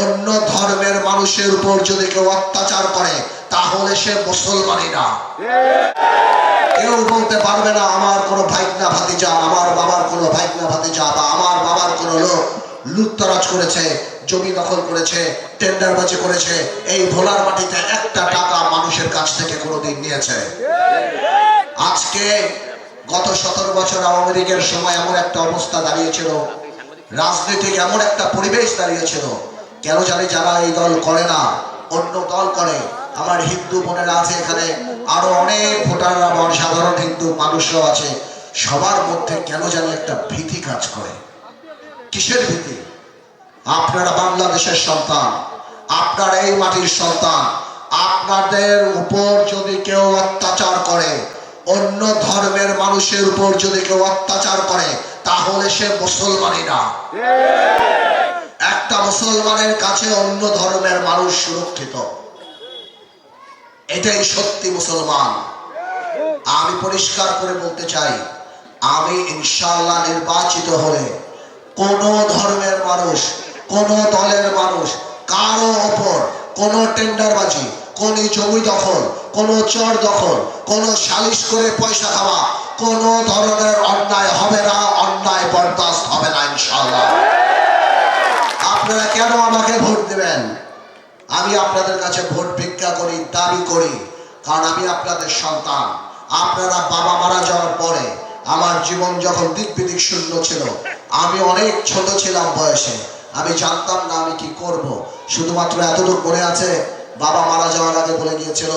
অন্য ধর্মের মানুষের উপর যদি কেউ অত্যাচার করে, তাহলে সে মুসলমানই না। কেউ বলতে পারবে না, আমার কোনো ভাইকনা ভাতিজা, আমার বাবার কোনো ভাইকনা ভাতিজা বা আমার বাবার কোনো লোক লুটতরাজ করেছে, জমি দখল করেছে টেন্ডারবাজি করেছে, এই ভোলার মাটিতে একটা টাকা মানুষের কাছ থেকে কোনোদিন নিয়েছে। আজকে গত সতেরো বছর আওয়ামী লীগের সময় এমন একটা অবস্থা দাঁড়িয়েছিল, রাজনৈতিক এমন একটা পরিবেশ দাঁড়িয়েছিল কেন জানে যারা এই দল করে না, অন্য দল করে। আমার হিন্দু বোনেরা আছে এখানে, আরও অনেক ভোটাররা বা সাধারণ হিন্দু মানুষরাও আছে। সবার মধ্যে কেন জানি একটা ভীতি কাজ করে। কিসের ভীতি? আপনারা বাংলাদেশের সন্তান, আপনার এই মাটির সন্তান, আপনাদের উপর যদি কেউ অত্যাচার করে, অন্য ধর্মের মানুষের উপর যদি কেউ অত্যাচার করে, তাহলে সে মুসলমানই না। একটা মুসলমানের কাছে অন্য ধর্মের মানুষ সুরক্ষিত। এটাই সত্যি মুসলমান। আমি পরিষ্কার করে বলতে চাই, আমি ইনশাল্লাহ নির্বাচিত হলে কোন ধর্মের মানুষ, কোন দলের মানুষ, কারও ওপর কোন টেন্ডারবাজি, কোন জমি দখল, কোন চর দখল, কোন সালিশ করে পয়সা খাওয়া, কোন ধরনের অন্যায় হবে না, অন্যায় বরদাস্ত হবে না ইনশাল্লাহ কেন আমাকে ভোট দেবেন? আমি আপনাদের কাছে ভোট ভিক্ষা করি, দাবি করি, কারণ আমি আপনাদের সন্তান। আপনারা বাবা মারা যাওয়ার পরে আমার জীবন যখন দিক বিদিক শূন্য ছিল, আমি অনেক ছোট ছিলাম বয়সে। আমি জানতাম না আমি কি করব। শুধুমাত্র এতটুকু মনে আছে, বাবা মারা যাওয়ার আগে বলে গিয়েছিল,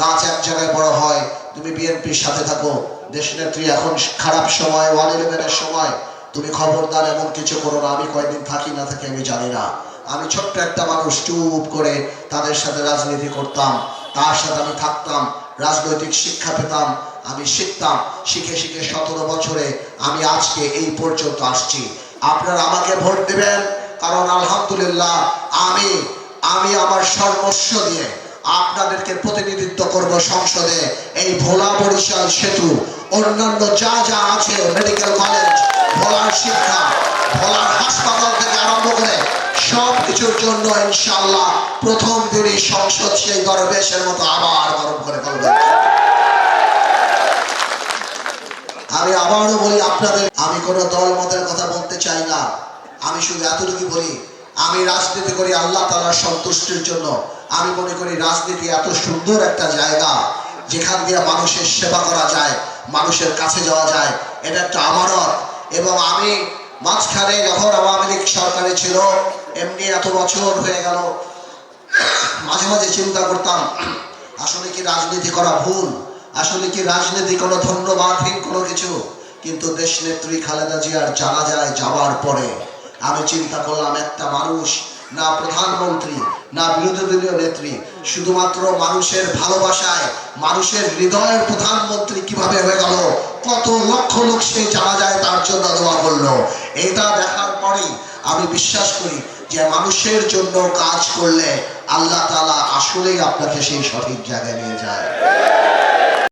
গাছ এক জায়গায় বড় হয়, তুমি বিএনপির সাথে থাকো। দেশ নেত্রী এখন খারাপ সময় ওয়ান ইলেভেনের সময়। তুমি খবরদার, এমন কিছু করো না। আমি কয়েকদিন থাকি না থাকি, আমি জানি না। আমি ছোট্ট একটা মানুষ চুপ করে তাদের সাথে রাজনীতি করতাম, তার সাথে আমি থাকতাম, রাজনৈতিক শিক্ষা পেতাম, আমি শিখতাম। শিখে শিখে সতেরো বছরে আমি আজকে এই পর্যন্ত আসছি। আপনারা আমাকে ভোট দেবেন, কারণ আলহামদুলিল্লাহ আমি আমি আমার সর্বস্ব দিয়ে আপনাদেরকে প্রতিনিধিত্ব করব সংসদে। এই ভোলা বরিশাল সেতু, অন্যান্য যা যা আছে মেডিকেল কলেজ ভোলার শিক্ষা, ভোলার হাসপাতাল থেকে কিছুর জন্য ইনশাল্লাহ প্রথম দিনই সংসদ সেই দরবেশের মতো আবার গরম করে ফেলবে। আমি আবারও বলি আপনাদের, আমি কোনো দল মতের কথা বলতে চাই না। আমি শুধু এতটুকু বলি, আমি রাজনীতি করি আল্লাহ তালার সন্তুষ্টির জন্য। আমি মনে করি রাজনীতি এত সুন্দর একটা জায়গা, যেখান দিয়ে মানুষের সেবা করা যায়, মানুষের কাছে যাওয়া যায়, এটা একটা আমানত। এবং আমি মাঝখানে যখন আওয়ামী লীগ সরকারে ছিল, এমনি এত বছর হয়ে গেল, মাঝে মাঝে চিন্তা করতাম, আসলে কি রাজনীতি করা ভুল? আসলে কি রাজনীতি কোনো ধন্যবাদহীন কোনো কিছু? কিন্তু দেশ নেত্রী খালেদা জিয়ার জানা যায় যাওয়ার পরে, আমি চিন্তা করলাম, একটা মানুষ, না প্রধানমন্ত্রী, না বিরোধী দলীয় নেত্রী, শুধুমাত্র মানুষের ভালোবাসায়, মানুষের হৃদয়ের প্রধানমন্ত্রী কীভাবে হয়ে গেল? কত লক্ষ লোক সে জানা যায় তার জন্য দোয়া করল। এটা দেখার পরেই আমি বিশ্বাস করি যে মানুষের জন্য কাজ করলে আল্লাহ তালা আসলেই আপনাকে সেই সঠিক জায়গায় নিয়ে যায়।